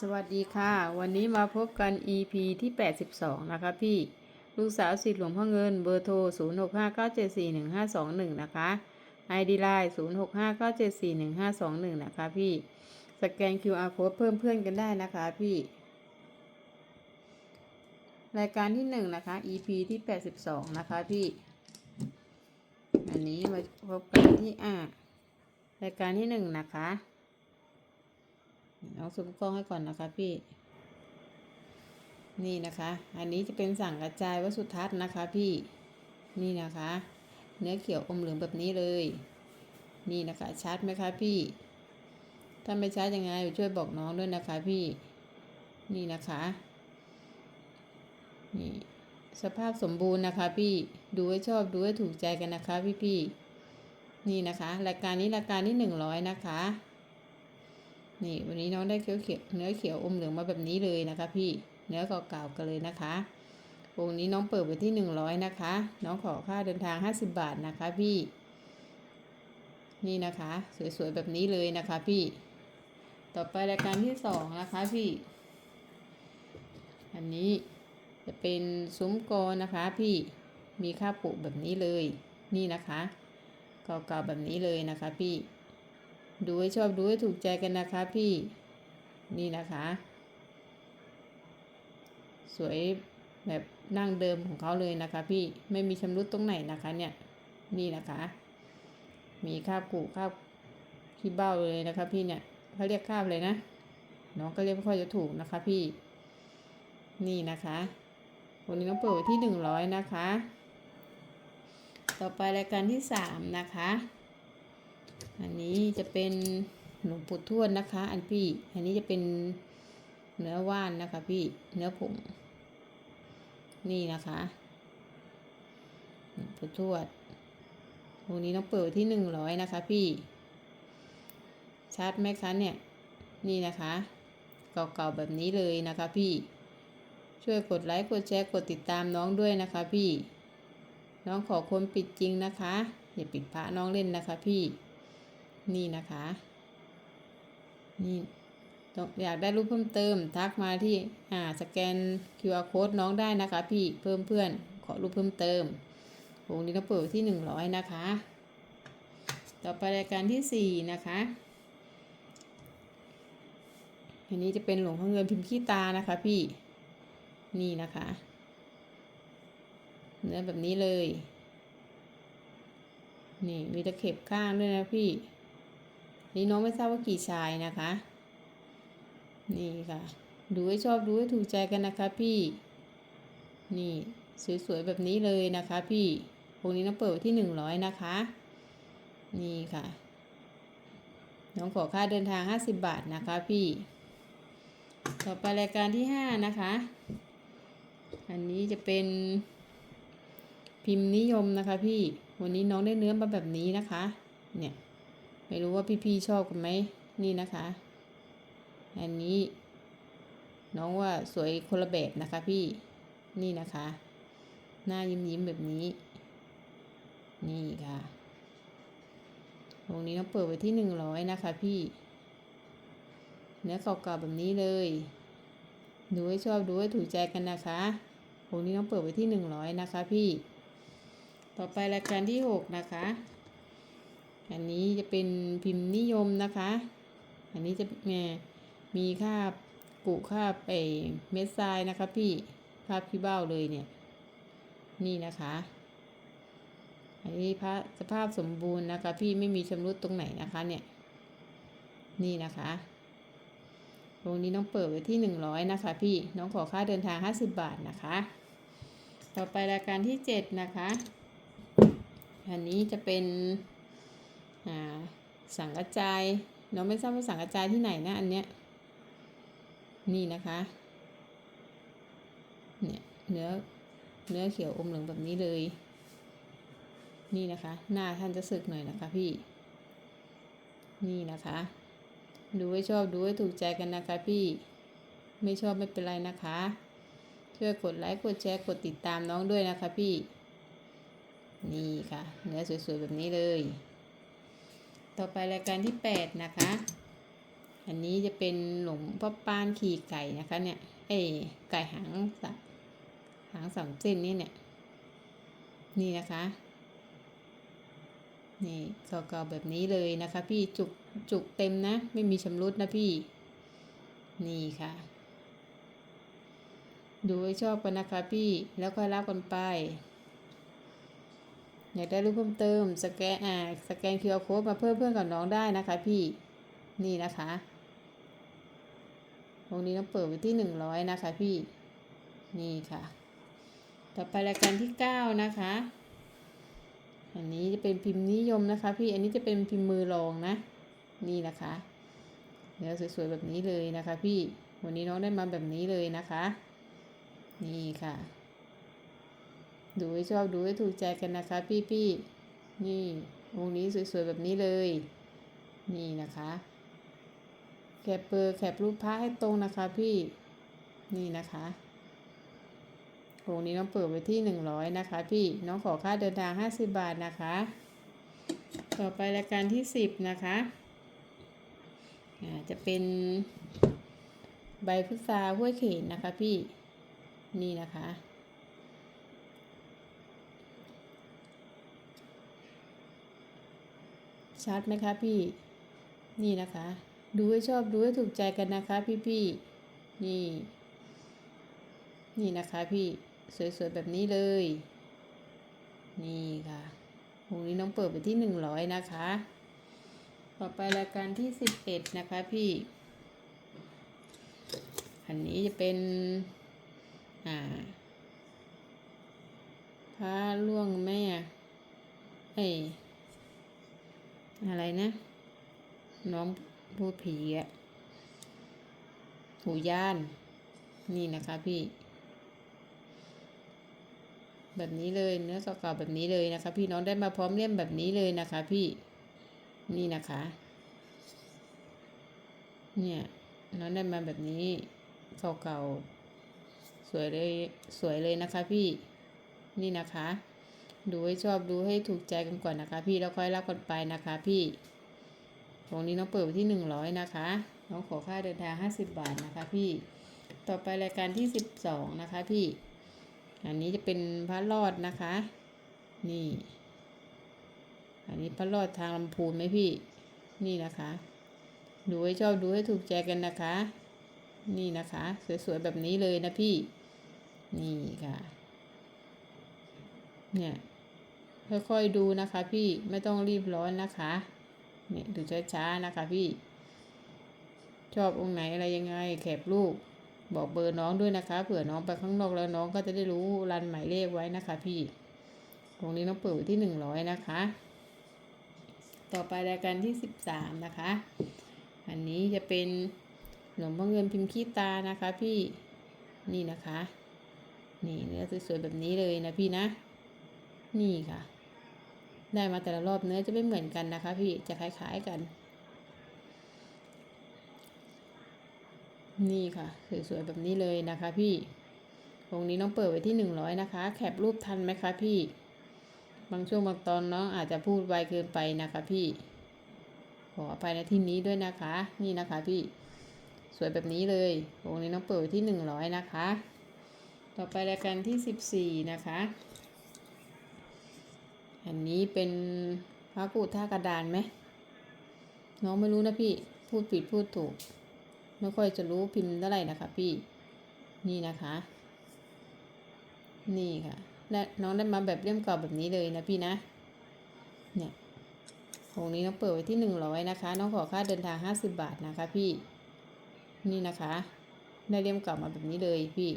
สวัสดีค่ะ วันนี้มาพบกัน EP ที่ 82 นะคะพี่ ลูกสาวสิทธิ์หลวงพ่อเงินเบอร์โทร 0659741521 นะคะ ID Line 0659741521 นะคะพี่ สแกน QR Code เพิ่มเพื่อนกันได้นะคะพี่ รายการที่ 1 นะคะ EP ที่ 82 นะคะพี่ อันนี้มาพบกันที่อ่ารายการที่ 1 นะคะ น้องซูมกล้องให้ก่อนนะคะพี่ นี่นะคะ อันนี้จะเป็นสั่งกระจายวัสสุทัศน์นะคะพี่ นี่นะคะ เนื้อเขียวอมเหลืองแบบนี้เลย นี่นะคะชัดไหมคะพี่ ถ้าไม่ชัดยังไงช่วยบอกน้องด้วยนะคะพี่ นี่นะคะ นี่สภาพสมบูรณ์นะคะพี่ดูให้ชอบดูให้ถูกใจกันนะคะพี่พี่ๆนี่นะคะ รายการนี้รายการที่หนึ่งร้อยนะคะ นี่วันนี้น้องได้เขียวเขียวเนื้อเขียวอมเหลืองมาแบบนี้เลยนะคะ พี่เนื้อเก่าๆกันเลยนะคะวงนี้น้องเปิดไว้ที่หนึ่งร้อยนะคะ น้องขอค่าเดินทางห้าสิบบาทนะคะพี่ นี่นะคะ สวยๆแบบนี้เลยนะคะพี่ ต่อไปรายการที่สองนะคะพี่ อันนี้จะเป็นซุ้มกอนะคะพี่มีค่าปลูกแบบนี้เลย นี่นะคะเก่าๆแบบนี้เลยนะคะพี่ ดูให้ชอบดูให้ถูกใจกันนะคะพี่ นี่นะคะ สวยแบบนั่งเดิมของเขาเลยนะคะ พี่ไม่มีชำรุดตรงไหนนะคะเนี่ยนี่นะคะ มีคาบกูคาบขี้เบ้าเลยนะคะ พี่เนี่ยเขาเรียกคาบเลยนะน้องก็เรียกไม่ค่อยจะถูกนะคะ พี่ นี่นะคะ วันนี้น้องเปิดที่หนึ่งร้อยนะคะ ต่อไปรายการที่สามนะคะ อันนี้จะเป็นหลวงปู่ทวดนะคะ อันพี่ อันนี้จะเป็นเนื้อว่านนะคะ พี่เนื้อผงนี่นะคะหลวงปู่ทวดวงนี้ต้องเปิดที่หนึ่งร้อยนะคะ พี่ ชัดไหมคะเนี่ย นี่นะคะ เก่าๆแบบนี้เลยนะคะพี่ ช่วยกดไลค์กดแชร์กดติดตามน้องด้วยนะคะ พี่ น้องขอคนปิดจริงนะคะ อย่าปิดพระน้องเล่นนะคะ พี่ นี่นะคะ นี่อยากได้รูปเพิ่มเติม ทักมาที่อ่าสแกน QR code น้องได้นะคะ พี่เพิ่มเพื่อนขอรูปเพิ่มเติมวงนี้ต้องเปิดที่หนึ่งร้อยนะคะ ต่อไปรายการที่สี่นะคะอันนี้จะเป็นหลวงพ่อเงินพิมพ์ขี้ตานะคะ พี่นี่นะคะเนื้อแบบนี้เลย นี่มีตะเข็บข้างด้วยนะพี่ นี่น้องไม่ทราบว่ากี่ชายนะคะ นี่ค่ะ ดูให้ชอบดูให้ถูกใจกันนะคะพี่ นี่สวยๆแบบนี้เลยนะคะพี่วงนี้น้องเปิดที่หนึ่งร้อยนะคะ นี่ค่ะ น้องขอค่าเดินทางห้าสิบบาทนะคะพี่ ต่อไปรายการที่ห้านะคะ อันนี้จะเป็นพิมพ์นิยมนะคะพี่ วันนี้น้องได้เนื้อมาแบบนี้นะคะ เนี่ย ไม่รู้ว่าพี่ๆชอบกันไหมนี่นะคะ อันนี้ น้องว่าสวยคนละแบบนะคะพี่นี่นะคะ หน้ายิ้มยิ้มๆแบบนี้ นี่ค่ะวงนี้น้องเปิดไว้ที่หนึ่งร้อยนะคะพี่ เนื้อเก่าๆแบบนี้เลย ดูให้ชอบดูให้ถูกใจกันนะคะวงนี้น้องเปิดไว้ที่หนึ่งร้อยนะคะพี่ ต่อไปรายการที่หกนะคะ อันนี้จะเป็นพิมพ์นิยมนะคะ อันนี้จะแม่มีคาบกุคาบไอเม็ดทรายนะคะพี่คาบพี่เบ้าเลยเนี่ย นี่นะคะ อันนี้พระสภาพสมบูรณ์นะคะ พี่ไม่มีชำรุดตรงไหนนะคะเนี่ย นี่นะคะวงนี้น้องเปิดไว้ที่หนึ่งร้อยนะคะ พี่น้องขอค่าเดินทางห้าสิบบาทนะคะ ต่อไปรายการที่เจ็ดนะคะ อันนี้จะเป็น สังกระจายน้องไม่ทราบว่าสังกระจายที่ไหนนะอันเนี้ยนี่นะคะเนี่ยเนื้อเนื้อเขียวอมเหลืองแบบนี้เลย นี่นะคะ หน้าท่านจะสึกหน่อยนะคะพี่ นี่นะคะ ดูให้ชอบดูให้ถูกใจกันนะคะพี่ ไม่ชอบไม่เป็นไรนะคะ ช่วยกดไลค์กดแชร์กดติดตามน้องด้วยนะคะพี่ นี่ค่ะ เนื้อสวยๆแบบนี้เลย ต่อไปรายการที่ 8 นะคะ อันนี้จะเป็นหลวงพ่อปานขี่ไก่นะคะเนี่ยเอ้ไก่หางสหางสามเส้นนี่เนี่ย นี่นะคะ นี่เก่าๆแบบนี้เลยนะคะ พี่จุกจุกเต็มนะ ไม่มีชำรุดนะพี่ นี่ค่ะ ดูให้ชอบกันนะคะพี่แล้วก็รับกันไป อยากได้รูปเพิ่มเติม สแกนอ่าสแกน QR code มาเพิ่มเพื่อนกับน้องได้นะคะพี่นี่นะคะวงนี้ต้องเปิดไว้ที่หนึ่งร้อยนะคะพี่นี่ค่ะ ต่อไปรายการที่เก้านะคะ อันนี้จะเป็นพิมพ์นิยมนะคะ พี่อันนี้จะเป็นพิมพ์มือรองนะ นี่นะคะเดี๋ยวสวยๆแบบนี้เลยนะคะ พี่วันนี้น้องได้มาแบบนี้เลยนะคะ นี่ค่ะ ดูให้ชอบดูให้ถูกใจกันนะคะพี่ๆนี่วงนี้สวยๆแบบนี้เลย นี่นะคะแคปเปอร์แคปรูปพระให้ตรงนะคะพี่นี่นะคะวงนี้น้องเปิดไว้ที่หนึ่งร้อยนะคะ พี่น้องขอค่าเดินทางห้าสิบบาทนะคะ ต่อไปรายการที่สิบนะคะอ่าจะเป็นใบพุทราห้วยเขนนะคะพี่นี่นะคะ ชัดไหมคะพี่ นี่นะคะ ดูให้ชอบดูให้ถูกใจกันนะคะพี่พี่ๆ นี่ นี่นะคะพี่ สวยๆ แบบนี้เลย นี่ค่ะวงนี้น้องเปิดไปที่หนึ่งร้อยนะคะ ต่อไปรายการที่สิบเอ็ดนะคะพี่ อันนี้จะเป็น อ่าพระล่วงแม่ เอ้ย อะไรนะ น้องพูดผีอะหูย่าน นี่นะคะพี่ แบบนี้เลยเนื้อเก่าๆแบบนี้เลยนะคะ พี่น้องได้มาพร้อมเล่มแบบนี้เลยนะคะ พี่ นี่นะคะ เนี่ยน้องได้มาแบบนี้เก่าๆสวยเลยสวยเลยนะคะพี่ นี่นะคะ ดูให้ชอบดูให้ถูกใจกันก่อนนะคะ พี่แล้วค่อยรับกันไปนะคะพี่ตรงนี้น้องเปิดที่หนึ่งร้อยนะคะ น้องขอค่าเดินทางห้าสิบบาทนะคะพี่ ต่อไปรายการที่สิบสองนะคะพี่ อันนี้จะเป็นพระรอดนะคะ นี่ อันนี้พระรอดทางลำพูนไหมพี่ นี่นะคะ ดูให้ชอบดูให้ถูกใจกันนะคะ นี่นะคะ สวยๆแบบนี้เลยนะพี่ นี่ค่ะ เนี่ย ค่อยๆดูนะคะ พี่ไม่ต้องรีบร้อนนะคะเนี่ยดูช้าๆนะคะพี่ ชอบองค์ไหนอะไรยังไง แคปรูปบอกเบอร์น้องด้วยนะคะ เผื่อน้องไปข้างนอกแล้วน้องก็จะได้รู้รันหมายเลขไว้นะคะ พี่ตรงนี้น้องเปิดไว้ที่หนึ่งร้อยนะคะ ต่อไปรายการที่สิบสามนะคะ อันนี้จะเป็นหลวงพ่อเงินพิมพ์ขี้ตานะคะ พี่นี่นะคะ นี่เนื้อสวยๆแบบนี้เลยนะพี่นะ นี่ค่ะ ได้มาแต่ละรอบเนื้อจะไม่เหมือนกันนะคะ พี่จะคล้ายๆกัน นี่ค่ะสวยๆแบบนี้เลยนะคะ พี่วงนี้น้องเปิดไว้ที่หนึ่งร้อยนะคะ แคปรูปทันไหมคะพี่ บางช่วงบางตอนน้องอาจจะพูดไวเกินไปนะคะพี่ ขออภัยในที่นี้ด้วยนะคะ นี่นะคะพี่ สวยแบบนี้เลย วงนี้น้องเปิดไว้ที่หนึ่งร้อยนะคะ ต่อไปรายการที่สิบสี่นะคะ อันนี้เป็นพระกูดท่ากระดานไหม น้องไม่รู้นะพี่ พูดผิดพูดถูก ไม่ค่อยจะรู้พิมพ์เท่าไหร่นะคะพี่ นี่นะคะ นี่ค่ะ และน้องได้มาแบบเล่มเก่าแบบนี้เลยนะพี่นะ เนี่ยองนี้น้องเปิดไว้ที่หนึ่งร้อยนะคะ น้องขอค่าเดินทางห้าสิบบาทนะคะพี่ นี่นะคะ ได้เล่มเก่ามาแบบนี้เลยพี่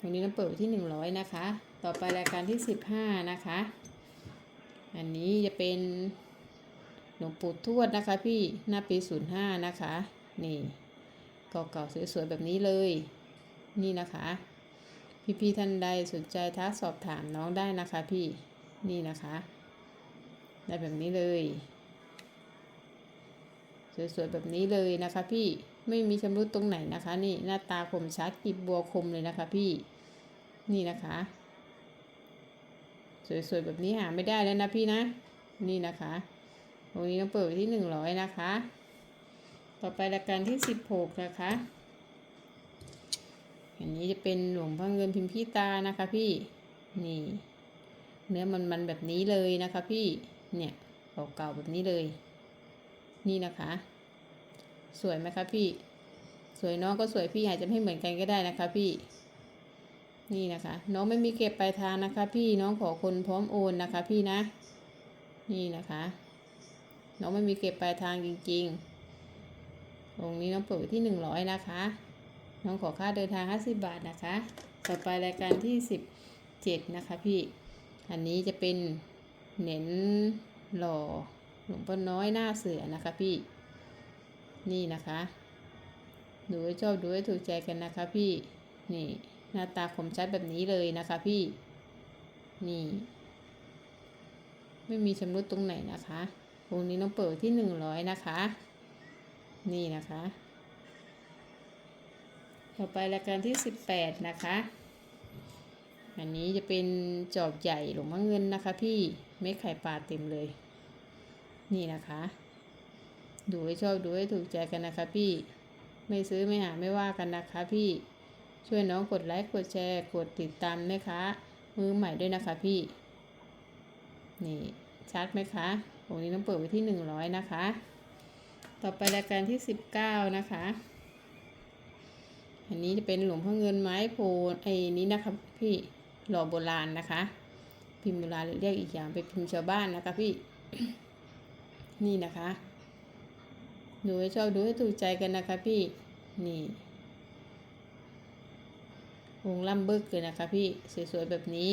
ตรงนี้น้ำเปิดไว้ที่หนึ่งร้อยนะคะ ต่อไปรายการที่สิบห้านะคะ อันนี้จะเป็นหลวงปู่ทวดนะคะพี่หน้าปีศูนย์ห้านะคะ นี่เก่าๆสวยๆแบบนี้เลย นี่นะคะ พี่ๆท่านใดสนใจทักสอบถามน้องได้นะคะพี่นี่นะคะ ได้แบบนี้เลย สวยๆแบบนี้เลยนะคะพี่ไม่มีชำรุดตรงไหนนะคะ นี่หน้าตาคมชัดกีบบัวคมเลยนะคะพี่นี่นะคะ สวยๆแบบนี้หาไม่ได้แล้วนะพี่นะ นี่นะคะวงนี้ต้องเปิดที่หนึ่งร้อยนะคะ ต่อไปรายการที่สิบหกนะคะอันนี้จะเป็นหลวงพ่อเงินพิมพ์พี่ตานะคะพี่ นี่ เนื้อมันมันๆแบบนี้เลยนะคะพี่ เนี่ยเก่าๆแบบนี้เลย นี่นะคะ สวยไหมคะพี่ สวยน้องก็สวยพี่อาจจะไม่เหมือนกันก็ได้นะคะพี่ นี่นะคะ น้องไม่มีเก็บปลายทางนะคะ พี่น้องขอคนพร้อมโอนนะคะ พี่นะ นี่นะคะ น้องไม่มีเก็บปลายทางจริงๆองนี้น้องเปิดที่หนึ่งร้อยนะคะ น้องขอค่าเดินทางห้าสิบบาทนะคะ ต่อไปรายการที่สิบเจ็ดนะคะพี่ อันนี้จะเป็นเหน็นหล่อหลวงพ่อน้อยหน้าเสือนะคะพี่ นี่นะคะ ดูให้ชอบดูให้ถูกใจกันนะคะพี่ นี่ หน้าตาคมชัดแบบนี้เลยนะคะพี่ นี่ ไม่มีชำรุดตรงไหนนะคะวงนี้น้องเปิดที่หนึ่งร้อยนะคะ นี่นะคะ ต่อไปรายการที่สิบแปดนะคะ อันนี้จะเป็นจอบใหญ่หลวงพ่อเงินนะคะ พี่เม็ดไข่ปลาเต็มเลย นี่นะคะ ดูให้ชอบดูให้ถูกใจกันนะคะพี่ ไม่ซื้อไม่หาไม่ว่ากันนะคะพี่ ช่วยน้องกดไลค์กดแชร์ กดติดตามนะคะ มือใหม่ด้วยนะคะพี่ นี่ชัดไหมคะตรงนี้ต้องเปิดไว้ที่หนึ่งร้อยนะคะ ต่อไปรายการที่สิบเก้านะคะ อันนี้จะเป็นหลวงพ่อเงินไม้โพไอ้นี้นะคะพี่หล่อโบราณนะคะ พิมพ์โบราณเรียกอีกอย่างเป็นพิมพ์ชาวบ้านนะคะพี่ นี่นะคะ ดูให้ชอบดูให้ถูกใจกันนะคะพี่ นี่ วงล่ำบึกเลยนะคะพี่สวยๆแบบนี้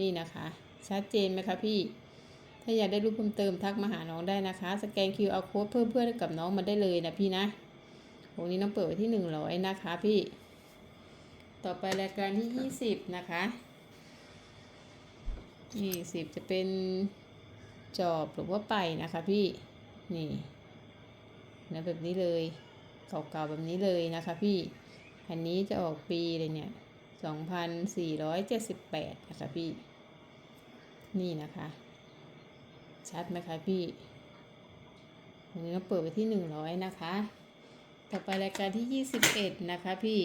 นี่นะคะ ชัดเจนไหมคะพี่ ถ้าอยากได้รูปเพิ่มเติมทักมาหาน้องได้นะคะ สแกน QR code เพิ่มเพื่อนกับน้องมาได้เลยนะพี่นะวงนี้น้องเปิดไว้ที่หนึ่งร้อยนะคะพี่ ต่อไปรายการที่ยี่สิบนะคะยี่สิบจะเป็นจอบหรือว่าไปนะคะพี่นี่นะแบบนี้เลยเก่าๆแบบนี้เลยนะคะพี่อันนี้จะออกปีเลยเนี่ย สองพันสี่ร้อยเจ็ดสิบแปดนะคะพี่ นี่นะคะ ชัดไหมคะพี่วันนี้เราเปิดไปที่หนึ่งร้อยนะคะ ต่อไปรายการที่ยี่สิบเอ็ดนะคะพี่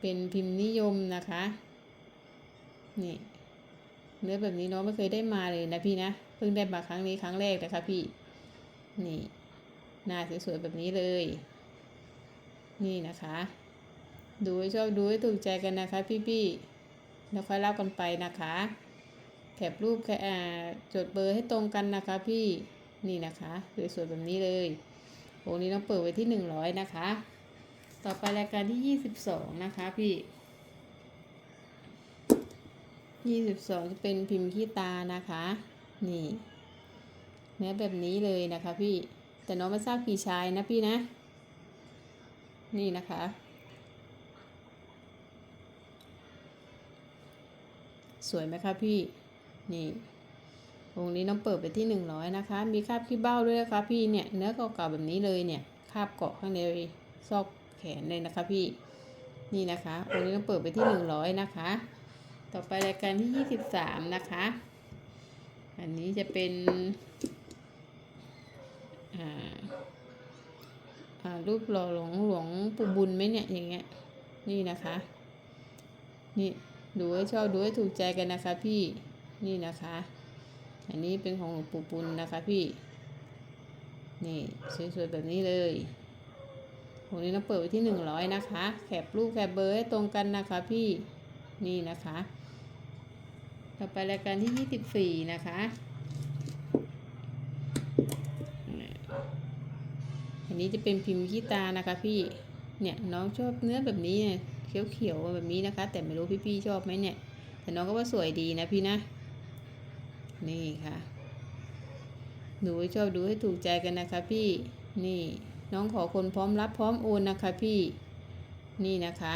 เป็นพิมพ์นิยมนะคะ นี่ เนื้อแบบนี้น้องไม่เคยได้มาเลยนะพี่นะ เพิ่งได้มาครั้งนี้ครั้งแรกนะคะพี่ นี่ หน้าสวยๆแบบนี้เลย นี่นะคะ ดูให้ชอบดูให้ถูกใจกันนะคะพี่ๆแล้วค่อยเล่ากันไปนะคะแคปรูปแค่จดเบอร์ให้ตรงกันนะคะพี่นี่นะคะสวยๆแบบนี้เลยโอ้นี้ต้องเปิดไว้ที่หนึ่งร้อยนะคะ ต่อไปรายการที่ยี่สิบสองนะคะพี่ยี่สิบสองจะเป็นพิมพ์ขี้ตานะคะ นี่เนื้อแบบนี้เลยนะคะพี่แต่น้องไม่ทราบกี่ชายนะพี่นะ นี่นะคะ สวยไหมคะพี่ นี่วงนี้น้องเปิดไปที่หนึ่งร้อยนะคะ มีคราบขี้เบ้าด้วยนะคะพี่เนี่ย เนื้อเก่าๆแบบนี้เลยเนี่ย คราบเกาะข้างในซอกแขนเลยนะคะพี่ นี่นะคะวงนี้น้องเปิดไปที่หนึ่งร้อยนะคะ ต่อไปรายการที่ยี่สิบสามนะคะ อันนี้จะเป็น อ่า รูปหล่อหลวงหลวงปู่บุญไหมเนี่ยอย่างเงี้ย นี่นะคะ นี่ดูให้ชอบดูให้ถูกใจกันนะคะ พี่นี่นะคะ อันนี้เป็นของหลวงปู่บุญนะคะพี่ นี่สวยๆแบบนี้เลยวันนี้เราเปิดไว้ที่หนึ่งร้อยนะคะ แคปรูปแคปเบอร์ให้ตรงกันนะคะพี่นี่นะคะ ต่อไปรายการที่ยี่สิบสี่นะคะ นี้จะเป็นพิมพ์ขี้ตานะคะ พี่เนี่ยน้องชอบเนื้อแบบนี้เนี่ยเขียวๆแบบนี้นะคะ แต่ไม่รู้พี่ๆชอบไหมเนี่ย แต่น้องก็ว่าสวยดีนะพี่นะ นี่ค่ะดูให้ชอบดูให้ถูกใจกันนะคะพี่นี่น้องขอคนพร้อมรับพร้อมโอนนะคะพี่นี่นะคะ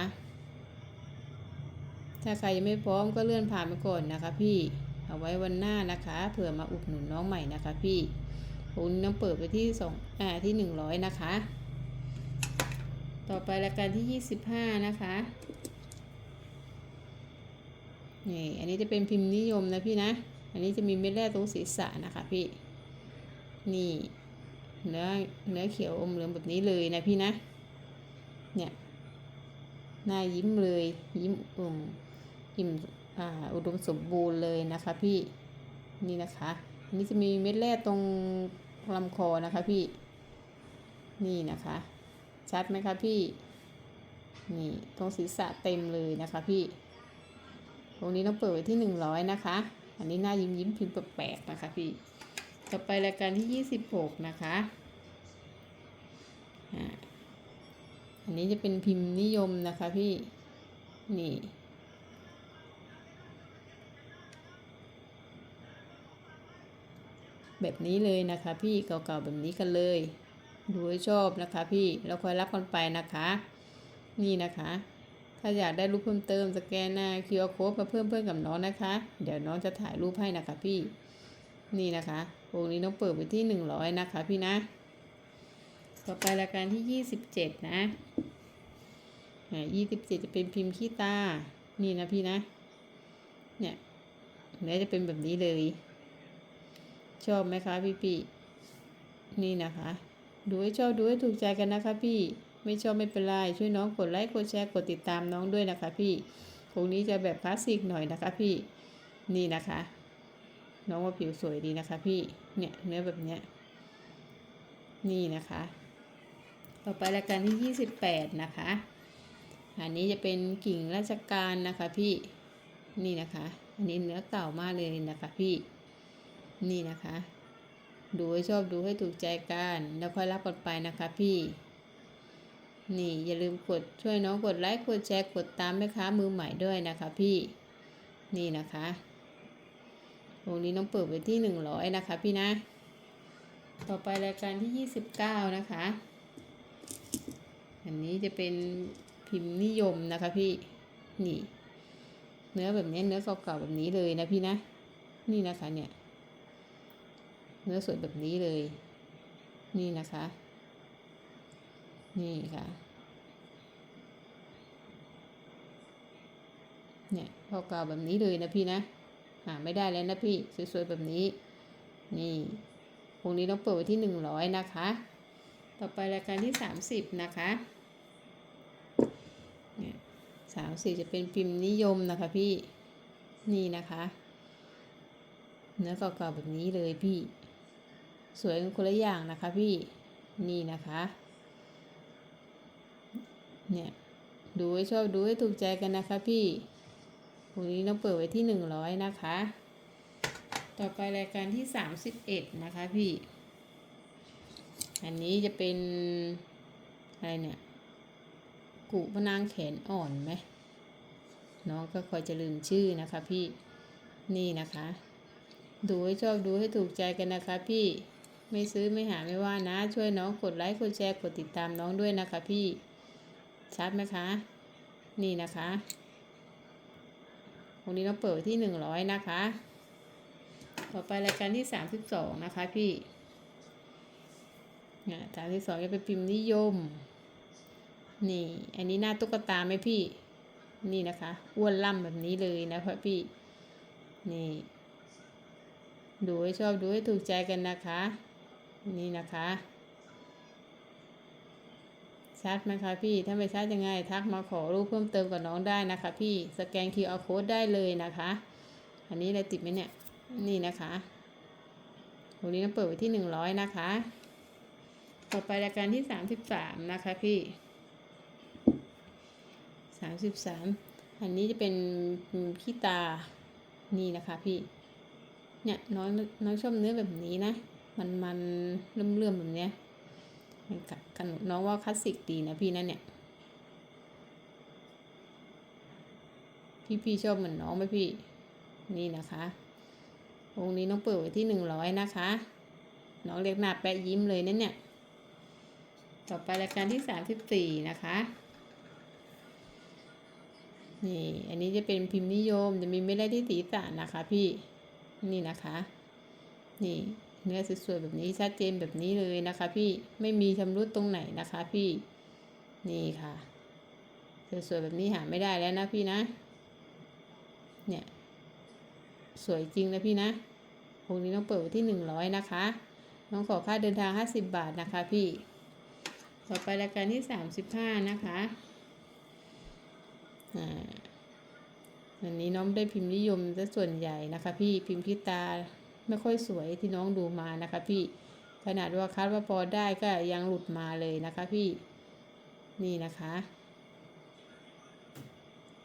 ถ้าใครยังไม่พร้อมก็เลื่อนผ่านไปก่อนนะคะ พี่เอาไว้วันหน้านะคะเผื่อมาอุดหนุนน้องใหม่นะคะพี่ คุณน้องเปิดไปที่สองอ่าที่หนึ่งร้อยนะคะ ต่อไปรายการที่ยี่สิบห้านะคะนี่อันนี้จะเป็นพิมพ์นิยมนะพี่นะ อันนี้จะมีเม็ดแร่ตรงศีรษะนะคะพี่ นี่ เนื้อเนื้อเขียวอมเหลืองแบบนี้เลยนะพี่นะ เนี่ย หน้ายิ้มเลย ยิ้มอุ่มอิ่มอ่าอุดมสมบูรณ์เลยนะคะพี่ นี่นะคะ อันนี้จะมีเม็ดแร่ตรง ลำคอนะคะพี่ นี่นะคะ ชัดไหมคะพี่ นี่ตรงศีรษะเต็มเลยนะคะพี่ ตรงนี้ต้องเปิดไว้ที่หนึ่งร้อยนะคะ อันนี้หน้ายิ้มยิ้มพิมพ์แปลกๆนะคะพี่ ต่อไปรายการที่ยี่สิบหกนะคะอันนี้จะเป็นพิมพ์นิยมนะคะพี่ นี่ แบบนี้เลยนะคะ พี่เก่าๆแบบนี้กันเลย ดูให้ชอบนะคะ พี่แล้วคอยรับกันไปนะคะ นี่นะคะ ถ้าอยากได้รูปเพิ่มเติมสแกนหน้า QR code มาเพิ่มเพื่อนกับน้องนะคะ เดี๋ยวน้องจะถ่ายรูปให้นะคะพี่ นี่นะคะวงนี้น้องเปิดไปที่หนึ่งร้อยนะคะ พี่นะ ต่อไปรายการที่ยี่สิบเจ็ดนะยี่สิบเจ็ดจะเป็นพิมพ์ขี้ตา นี่นะพี่นะ เนี่ยเนื้อจะเป็นแบบนี้เลย ชอบไหมคะพี่พี่นี่นะคะ ดูให้ชอบดูให้ถูกใจกันนะคะ พี่ไม่ชอบไม่เป็นไรช่วยน้องกดไลค์กดแชร์กดติดตามน้องด้วยนะคะ พี่ตรงนี้จะแบบคลาสสิกหน่อยนะคะ พี่นี่นะคะ น้องว่าผิวสวยดีนะคะ พี่เนี่ยเนื้อแบบเนี้ยนี่นะคะ ต่อไปรายการที่ 28 นะคะ อันนี้จะเป็นกิ่งราชการนะคะพี่นี่นะคะ อันนี้เนื้อเก่ามากเลยนะคะพี่ นี่นะคะ ดูให้ชอบดูให้ถูกใจกันแล้วค่อยรับกันไปนะคะพี่ นี่อย่าลืมกดช่วยน้องกดไลค์กดแชร์กดตามแม่ค้ามือใหม่ด้วยนะคะพี่ นี่นะคะวงนี้น้องเปิดไว้ที่หนึ่งร้อยนะคะพี่นะ ต่อไปรายการที่ยี่สิบเก้านะคะ อันนี้จะเป็นพิมพ์นิยมนะคะพี่ นี่ เนื้อแบบนี้เนื้อเก่าๆแบบนี้เลยนะพี่นะ นี่นะคะเนี่ย เนื้อสวยแบบนี้เลย นี่นะคะ นี่ค่ะ เนี่ยเก่าแบบนี้เลยนะพี่นะ หาไม่ได้แล้วนะพี่ สวยๆแบบนี้ นี่วงนี้ต้องเปิดไว้ที่หนึ่งร้อยนะคะ ต่อไปรายการที่สามสิบนะคะเนี่ยสามสิบจะเป็นพิมพ์นิยมนะคะพี่ นี่นะคะ เนื้อเก่าๆแบบนี้เลยพี่ สวยกันคนละอย่างนะคะพี่นี่นะคะเนี่ยดูให้ชอบดูให้ถูกใจกันนะคะพี่วันนี้ต้องเปิดไว้ที่หนึ่งร้อยนะคะ ต่อไปรายการที่สามสิบเอ็ดนะคะพี่ อันนี้จะเป็นอะไรเนี่ย กุพนางแขนอ่อนไหมน้องก็คอยจะลืมชื่อนะคะพี่ นี่นะคะ ดูให้ชอบดูให้ถูกใจกันนะคะพี่ ไม่ซื้อไม่หาไม่ว่านะ ช่วยน้องกดไลค์กดแชร์กดติดตามน้องด้วยนะคะพี่ชัดไหมคะ นี่นะคะวันนี้เราเปิดที่หนึ่งร้อยนะคะ ต่อไปรายการที่สามสิบสองนะคะพี่เนี่ยสามสิบสองจะเป็นพิมพ์นิยม นี่ อันนี้หน้าตุ๊กตาไหมพี่ นี่นะคะอ้วนล่ำแบบนี้เลยนะคะพี่ นี่ ดูให้ชอบดูให้ถูกใจกันนะคะ นี่นะคะ ชัดไหมคะพี่ ถ้าไม่ชัดยังไง ทักมาขอรูปเพิ่มเติมกับน้องได้นะคะ พี่สแกน QR code ได้เลยนะคะ อันนี้อะไรติดไหมเนี่ย นี่นะคะวันนี้เราเปิดไว้ที่หนึ่งร้อยนะคะ ต่อไปรายการที่สามสิบสามนะคะพี่สามสิบสามอันนี้จะเป็นขี้ตานี่นะคะพี่ เนี่ยน้องน้องชอบเนื้อแบบนี้นะ มันมันเลื่อมเลื่อมๆแบบเนี้ยกันน้องว่าคลาสสิกดีนะพี่นะเนี่ย พี่พี่ชอบเหมือนน้องไหมพี่ นี่นะคะวงนี้น้องเปิดไว้ที่หนึ่งร้อยนะคะ น้องเรียกหน้าแปะยิ้มเลยนั่นเนี่ย ต่อไปรายการที่สามสิบสี่นะคะ นี่ อันนี้จะเป็นพิมพ์นิยม จะมีไม่ได้ที่ศีรษะนะคะพี่ นี่นะคะ นี่ เนื้อสวยๆแบบนี้ชัดเจนแบบนี้เลยนะคะ พี่ไม่มีชำรุดตรงไหนนะคะ พี่นี่ค่ะสวยๆแบบนี้หาไม่ได้แล้วนะพี่นะ เนี่ยสวยจริงนะพี่นะองค์นี้น้องเปิดที่หนึ่งร้อยนะคะน้องขอค่าเดินทางห้าสิบบาทนะคะ พี่ ต่อไปรายการที่สามสิบห้านะคะอ่าอันนี้น้องได้พิมพ์นิยมซะส่วนใหญ่นะคะ พี่พิมพ์คิตา ไม่ค่อยสวยที่น้องดูมานะคะ พี่ขนาดว่าคัดว่าพอได้ก็ยังหลุดมาเลยนะคะพี่นี่นะคะ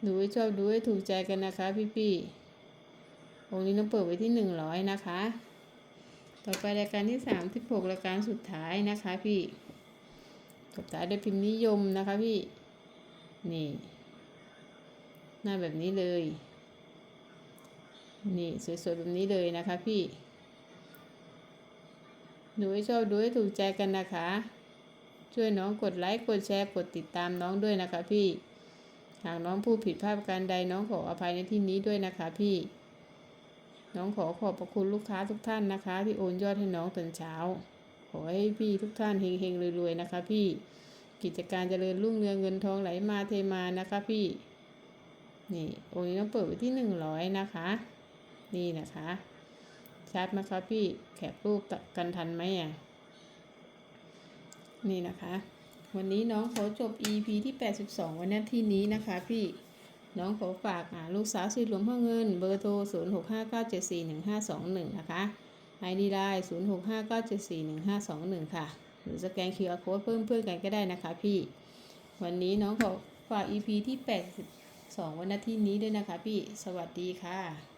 ดูให้ชอบดูให้ถูกใจกันนะคะ พี่พี่ๆองค์นี้น้องเปิดไว้ที่หนึ่งร้อยนะคะ ต่อไปรายการที่สามที่หกรายการสุดท้ายนะคะพี่สุดท้ายด้วยพิมพ์นิยมนะคะพี่ นี่ หน้าแบบนี้เลย นี่สวยๆแบบนี้เลยนะคะพี่ดูให้ชอบดูให้ถูกใจกันนะคะ ช่วยน้องกดไลค์กดแชร์กดติดตามน้องด้วยนะคะพี่ หากน้องผู้ผิดพลาดการใดน้องขออภัยในที่นี้ด้วยนะคะพี่ น้องขอขอบพระคุณลูกค้าทุกท่านนะคะ ที่โอนยอดให้น้องตอนเช้า ขอให้พี่ทุกท่านเฮงๆรวยๆนะคะ พี่ กิจการเจริญรุ่งเรืองเงินทองไหลมาเทมานะคะพี่ นี่โอนนี้ต้องเปิดไว้ที่หนึ่งร้อยนะคะ นี่นะคะชัดไหมคะพี่แคปรูปกันทันไหมอะนี่นะคะ วันนี้น้องขอจบ EP ที่ 82 วันนี้ที่นี้นะคะพี่น้องขอฝากหาลูกสาวสีหลวงพ่อเงิน เบอร์โทร 0659741521 นะคะไอดีไลน์0659741521 ค่ะ หรือสแกน QR Code เพิ่มเพื่อนกันก็ได้นะคะพี่ วันนี้น้องขอฝาก EP ที่ 82 วันอาทิตย์นี้ด้วยนะคะพี่ สวัสดีค่ะ